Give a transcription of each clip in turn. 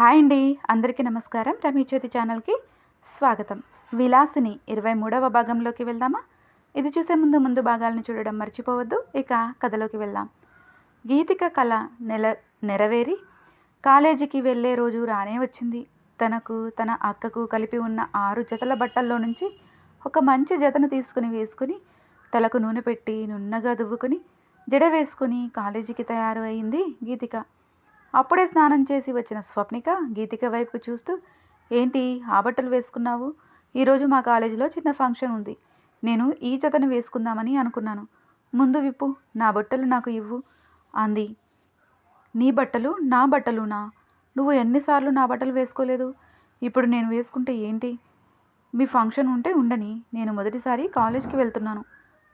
Hi అండి. అందరికీ నమస్కారం. రమేశ్వతి ఛానల్కి స్వాగతం. విలాసిని ఇరవై మూడవ భాగంలోకి వెళ్దామా? ఇది చూసే ముందు ముందు భాగాలను చూడడం మర్చిపోవద్దు. ఇక కథలోకి వెళ్దాం. గీతిక కళ నెల నెరవేరి కాలేజీకి వెళ్ళే రోజు రానే వచ్చింది. తనకు తన అక్కకు కలిపి ఉన్న ఆరు జతల బట్టల్లో నుంచి ఒక మంచి జతను తీసుకుని వేసుకుని తలకు నూనె పెట్టి నున్నగా దువ్వుకుని జడ వేసుకుని కాలేజీకి తయారు అయింది గీతిక. అప్పుడే స్నానం చేసి వచ్చిన స్వప్నిక గీతిక వైపు చూస్తూ ఏంటి ఆ బట్టలు వేసుకున్నావు? ఈరోజు మా కాలేజీలో చిన్న ఫంక్షన్ ఉంది. నేను ఈ జతను వేసుకుందామని అనుకున్నాను. ముందు విప్పు నా బట్టలు నాకు ఇవ్వు అంది. నీ బట్టలు నా బట్టలునా? నువ్వు ఎన్నిసార్లు నా బట్టలు వేసుకోలేదు? ఇప్పుడు నేను వేసుకుంటే ఏంటి? మీ ఫంక్షన్ ఉంటే ఉండని. నేను మొదటిసారి కాలేజ్కి వెళ్తున్నాను.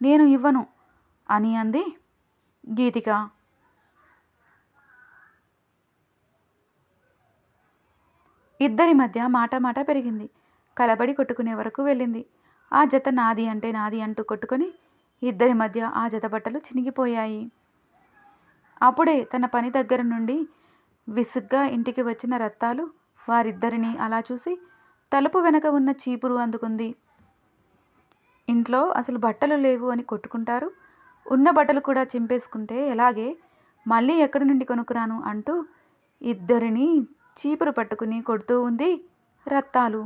నేను ఇవ్వను అని అంది గీతిక. ఇద్దరి మధ్య మాట మాట పెరిగింది. కలబడి కొట్టుకునే వరకు వెళ్ళింది. ఆ జత నాది అంటే నాది అంటూ కొట్టుకొని ఇద్దరి మధ్య ఆ జత బట్టలు చినిగిపోయాయి. అప్పుడే తన పని దగ్గర నుండి విసుగ్గా ఇంటికి వచ్చిన రత్తాలు వారిద్దరిని అలా చూసి తలుపు వెనక ఉన్న చీపురు అందుకుంది. ఇంట్లో అసలు బట్టలు లేవు అని కొట్టుకుంటారు. ఉన్న బట్టలు కూడా చింపేసుకుంటే ఎలాగే మళ్ళీ ఎక్కడి నుండి కొనుక్కురాను అంటూ ఇద్దరిని చీపురు పట్టుకుని కొడుతూ ఉంది రత్తాలు.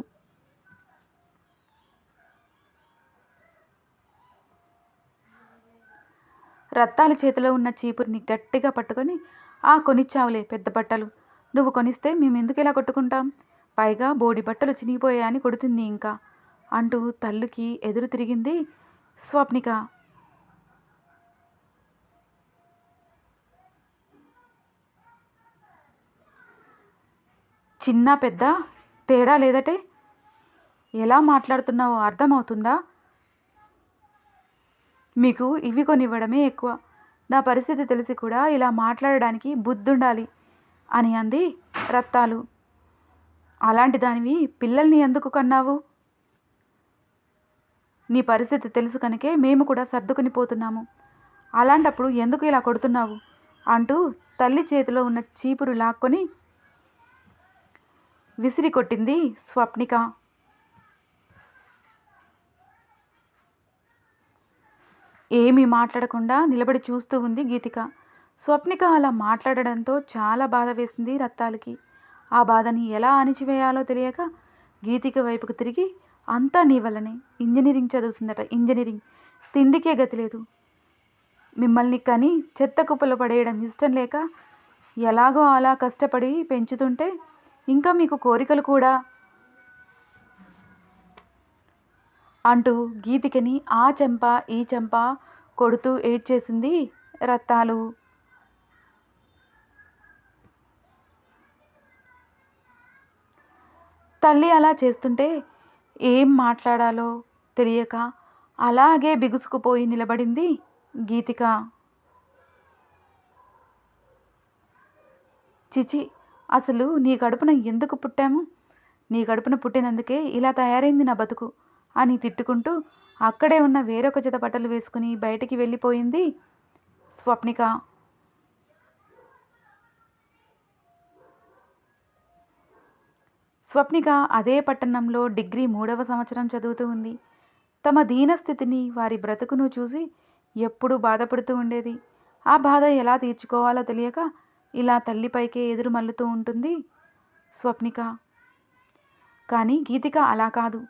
రత్తాలు చేతిలో ఉన్న చీపురిని గట్టిగా పట్టుకొని ఆ కొనిచ్చావులే పెద్ద బట్టలు. నువ్వు కొనిస్తే మేము ఎందుకు ఇలా కొట్టుకుంటాం? పైగా బోడి బట్టలు చినిగిపోయాయని కొడుతుంది ఇంకా అంటూ తల్లుకి ఎదురు తిరిగింది స్వప్నిక. చిన్న పెద్ద? తేడా లేదటే? ఎలా మాట్లాడుతున్నావో అర్థమవుతుందా? మీకు ఇవి కొనివ్వడమే ఎక్కువ. నా పరిస్థితి తెలిసి కూడా ఇలా మాట్లాడడానికి బుద్ధుండాలి అని అంది రత్తాలు. అలాంటి దానివి పిల్లల్ని ఎందుకు కన్నావు? నీ పరిస్థితి తెలుసు కనుకే మేము కూడా సర్దుకుని పోతున్నాము. అలాంటప్పుడు ఎందుకు ఇలా కొడుతున్నావు? అంటూ తల్లి చేతిలో ఉన్న చీపురు లాక్కొని విసిరి కొట్టింది స్వప్నిక. ఏమీ మాట్లాడకుండా నిలబడి చూస్తూ ఉంది గీతిక. స్వప్నిక అలా మాట్లాడడంతో చాలా బాధ వేసింది రత్తాలకి. ఆ బాధని ఎలా అణిచివేయాలో తెలియక గీతిక వైపుకు తిరిగి అంతా నీ వల్లనే. ఇంజనీరింగ్ చదువుతుందట. ఇంజనీరింగ్. తిండికే గతి లేదు. మిమ్మల్ని కానీ చెత్త కుప్పలు పడేయడం ఇష్టం లేక ఎలాగో అలా కష్టపడి పెంచుతుంటే ఇంకా మీకు కోరికలు కూడా? అంటూ గీతికని ఆ చెంప ఈ చెంప కొడుతూ ఏడ్చేసింది రత్తాలు తల్లి అలా చేస్తుంటే ఏం మాట్లాడాలో తెలియక అలాగే బిగుసుకుపోయి నిలబడింది గీతిక. చిచి అసలు నీ కడుపున ఎందుకు పుట్టాము? నీ కడుపున పుట్టినందుకే ఇలా తయారైంది నా బతుకు అని తిట్టుకుంటూ అక్కడే ఉన్న వేరొక జత బట్టలు వేసుకుని బయటికి వెళ్ళిపోయింది స్వప్నిక. స్వప్నిక అదే పట్టణంలో డిగ్రీ మూడవ సంవత్సరం చదువుతూ ఉంది. తమ దీనస్థితిని వారి బ్రతుకును చూసి ఎప్పుడూ బాధపడుతూ ఉండేది. ఆ బాధ ఎలా తీర్చుకోవాలో తెలియక ఇలా తల్లిపైకే ఎదురు మల్లుతూ ఉంటుంది స్వప్నిక. కానీ గీతిక అలా కాదు.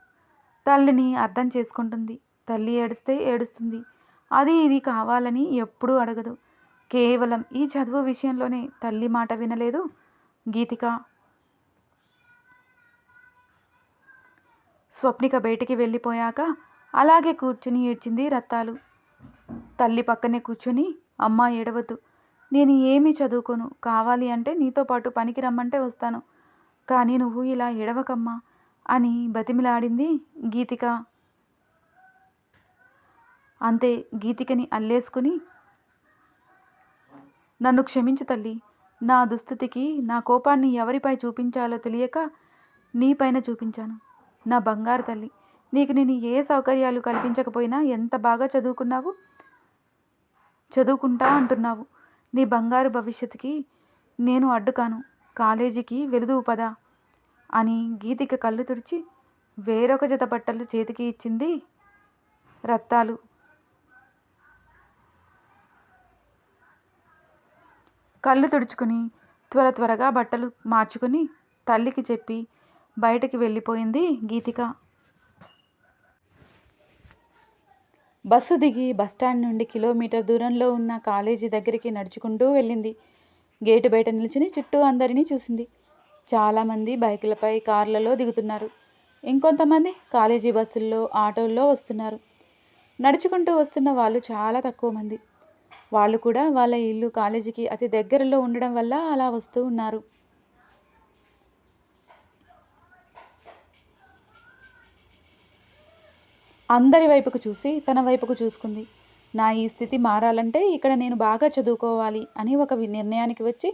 తల్లిని అర్థం చేసుకుంటుంది. తల్లి ఏడిస్తే ఏడుస్తుంది. అది ఇది కావాలని ఎప్పుడూ అడగదు. కేవలం ఈ చదువు విషయంలోనే తల్లి మాట వినలేదు గీతిక. స్వప్నిక బయటికి వెళ్ళిపోయాక అలాగే కూర్చుని ఏడ్చింది రత్తాలు. తల్లి పక్కనే కూర్చొని అమ్మ ఏడవద్దు. నేను ఏమీ చదువుకోను. కావాలి అంటే నీతో పాటు పనికి రమ్మంటే వస్తాను. కానీ నువ్వు ఇలా ఎడవకమ్మా అని బతిమిలాడింది గీతిక. అంతే గీతికని అల్లేసుకుని నన్ను క్షమించు తల్లి. నా దుస్థితికి నా కోపాన్ని ఎవరిపై చూపించాలో తెలియక నీపైన చూపించాను. నా బంగారు తల్లి నీకు నేను ఏ సౌకర్యాలు కల్పించకపోయినా ఎంత బాగా చదువుకున్నావు? చదువుకుంటా అంటున్నావు. నీ బంగారు భవిష్యత్తుకి నేను అడ్డుకాను. కాలేజీకి వెలుదువు పద అని గీతిక కళ్ళు తుడిచి వేరొక జత బట్టలు చేతికి ఇచ్చింది రత్తాలు. కళ్ళు తుడుచుకుని త్వర త్వరగా బట్టలు మార్చుకుని తల్లికి చెప్పి బయటకి వెళ్ళిపోయింది గీతిక. బస్సు దిగి బస్టాండ్ నుండి కిలోమీటర్ దూరంలో ఉన్న కాలేజీ దగ్గరికి నడుచుకుంటూ వెళ్ళింది. గేటు బయట నిల్చుని చుట్టూ అందరినీ చూసింది. చాలామంది బైకులపై కార్లలో దిగుతున్నారు. ఇంకొంతమంది కాలేజీ బస్సుల్లో ఆటోల్లో వస్తున్నారు. నడుచుకుంటూ వస్తున్న వాళ్ళు చాలా తక్కువ మంది. వాళ్ళు కూడా వాళ్ళ ఇల్లు కాలేజీకి అతి దగ్గరలో ఉండడం వల్ల అలా వస్తూ ఉన్నారు. అందరి వైపుకు చూసి తన వైపుకు చూసుకుంది. నా ఈ స్థితి మారాలంటే ఇక్కడ నేను బాగా చదువుకోవాలి అని ఒక నిర్ణయానికి వచ్చి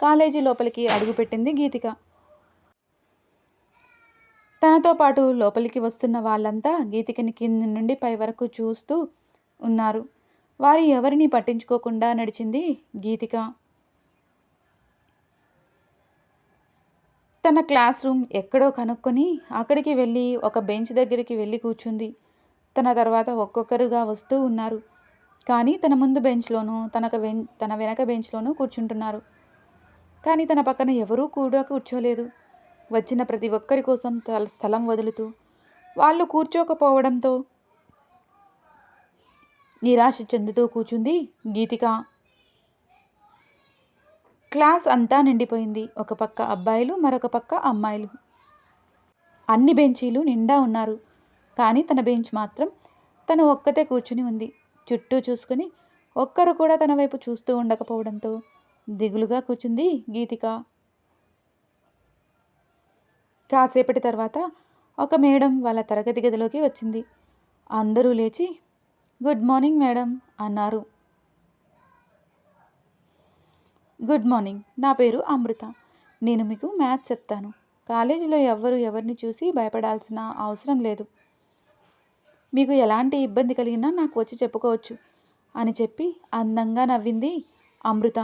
కాలేజీ లోపలికి అడుగుపెట్టింది గీతిక. తనతో పాటు లోపలికి వస్తున్న వాళ్ళంతా గీతికని కింది నుండి పై వరకు చూస్తూ ఉన్నారు. వారి ఎవరిని పట్టించుకోకుండా నడిచింది గీతిక. తన క్లాస్ రూమ్ ఎక్కడో కనుక్కొని అక్కడికి వెళ్ళి ఒక బెంచ్ దగ్గరికి వెళ్ళి కూర్చుంది. తన తర్వాత ఒక్కొక్కరుగా వస్తూ ఉన్నారు. కానీ తన ముందు బెంచ్లోనూ తనక వెన్ తన వెనక బెంచ్లోనూ కూర్చుంటున్నారు. కానీ తన పక్కన ఎవరూ కూడా కూర్చోలేదు. వచ్చిన ప్రతి ఒక్కరి కోసం తల- స్థలం వదులుతూ వాళ్ళు కూర్చోకపోవడంతో నిరాశ చెందుతూ కూర్చుంది గీతిక. క్లాస్ అంతా నిండిపోయింది. ఒక పక్క అబ్బాయిలు మరొక పక్క అమ్మాయిలు. అన్ని బెంచీలు నిండా ఉన్నారు. కానీ తన బెంచ్ మాత్రం తను ఒక్కతే కూర్చుని ఉంది. చుట్టూ చూసుకుని ఒక్కరు కూడా తన వైపు చూస్తూ ఉండకపోవడంతో దిగులుగా కూర్చుంది గీతిక. కాసేపటి తర్వాత ఒక మేడం వాళ్ళ తరగతి గదిలోకి వచ్చింది. అందరూ లేచి గుడ్ మార్నింగ్ మేడం అన్నారు. గుడ్ మార్నింగ్ నా పేరు అమృత. నేను మీకు మ్యాథ్స్ చెప్తాను. కాలేజీలో ఎవ్వరు ఎవరిని చూసి భయపడాల్సిన అవసరం లేదు. మీకు ఎలాంటి ఇబ్బంది కలిగినా నాకు వచ్చి చెప్పుకోవచ్చు అని చెప్పి అందంగా నవ్వింది అమృత.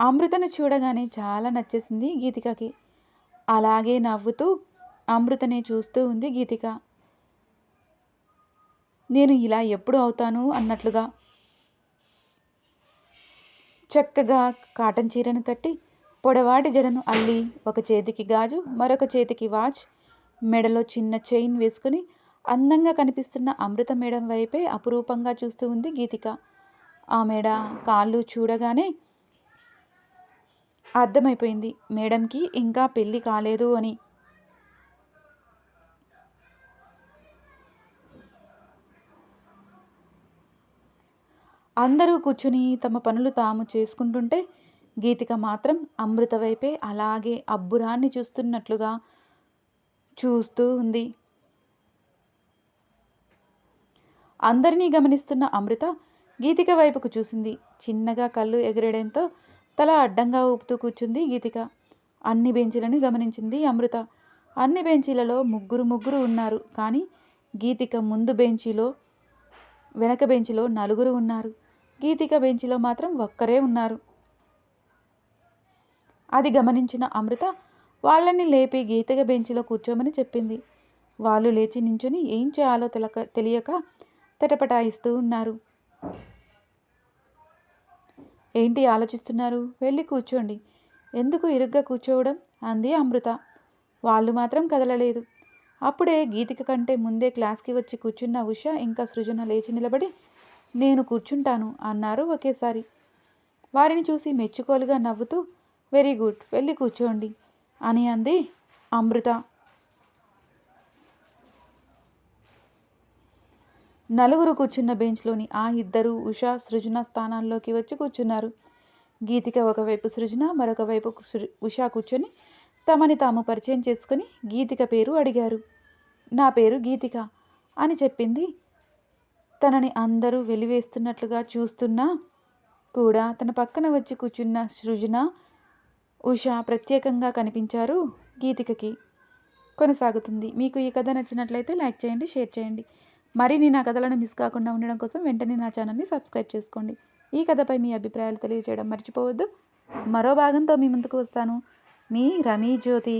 అమృతను చూడగానే చాలా నచ్చేసింది గీతికకి. అలాగే నవ్వుతూ అమృతనే చూస్తూ ఉంది గీతిక. నేను ఇలా ఎప్పుడు అవుతాను అన్నట్లుగా చక్కగా కాటన్ చీరను కట్టి పొడవాటి జడను అల్లి ఒక చేతికి గాజు మరొక చేతికి వాచ్ మెడలో చిన్న చైన్ వేసుకుని అందంగా కనిపిస్తున్న అమృత మేడం వైపే అపురూపంగా చూస్తూ ఉంది గీతిక. ఆ మేడ కాళ్ళు చూడగానే అర్థమైపోయింది. మేడంకి ఇంకా పెళ్ళి కాలేదు అని. అందరూ కూర్చుని తమ పనులు తాము చేసుకుంటుంటే గీతిక మాత్రం అమృత వైపే అలాగే అబ్బురాన్ని చూస్తున్నట్లుగా చూస్తూ ఉంది. అందరినీ గమనిస్తున్న అమృత గీతిక వైపుకు చూసింది. చిన్నగా కళ్ళు ఎగిరేయడంతో తల అడ్డంగా ఊపుతూ కూర్చుంది గీతిక. అన్ని బెంచీలను గమనించింది అమృత. అన్ని బెంచీలలో ముగ్గురు ముగ్గురు ఉన్నారు. కానీ గీతిక ముందు బెంచీలో వెనక బెంచిలో నలుగురు ఉన్నారు. గీతిక బెంచిలో మాత్రం ఒక్కరే ఉన్నారు. అది గమనించిన అమృత వాళ్ళని లేపి గీతిక బెంచిలో కూర్చోమని చెప్పింది. వాళ్ళు లేచి నించుని ఏం చేయాలో తెలక తెలియక తటపటాయిస్తూ ఉన్నారు. ఏంటి ఆలోచిస్తున్నారు? వెళ్ళి కూర్చోండి. ఎందుకు ఇరుగ్గా కూర్చోవడం? అంది అమృత. వాళ్ళు మాత్రం కదలలేదు. అప్పుడే గీతిక కంటే ముందే క్లాస్కి వచ్చి కూర్చున్న ఉష ఇంకా సృజన లేచి నిలబడి నేను కూర్చుంటాను అన్నారు ఒకేసారి. వారిని చూసి మెచ్చుకోలుగా నవ్వుతూ వెరీ గుడ్ వెళ్ళి కూర్చోండి అని అంది అమృత. నలుగురు కూర్చున్న బెంచ్లోని ఆ ఇద్దరు ఉషా సృజన స్థానాల్లోకి వచ్చి కూర్చున్నారు. గీతిక ఒకవైపు సృజన మరొక వైపు సృ- ఉషా కూర్చొని తమని తాము పరిచయం చేసుకుని గీతిక పేరు అడిగారు. నా పేరు గీతిక అని చెప్పింది. తనని అందరూ వెలివేస్తున్నట్లుగా చూస్తున్నా కూడా తన పక్కన వచ్చి కూర్చున్న సృజన ఉష ప్రత్యేకంగా కనిపించారు గీతికకి. కొనసాగుతుంది. మీకు ఈ కథ నచ్చినట్లయితే లైక్ చేయండి షేర్ చేయండి. మరిన్ని నా కథలను మిస్ కాకుండా ఉండడం కోసం వెంటనే నా ఛానల్ని సబ్స్క్రైబ్ చేసుకోండి. ఈ కథపై మీ అభిప్రాయాలు తెలియజేయడం మర్చిపోవద్దు. మరో భాగంతో మీ ముందుకు వస్తాను. మీ రమీ జ్యోతి.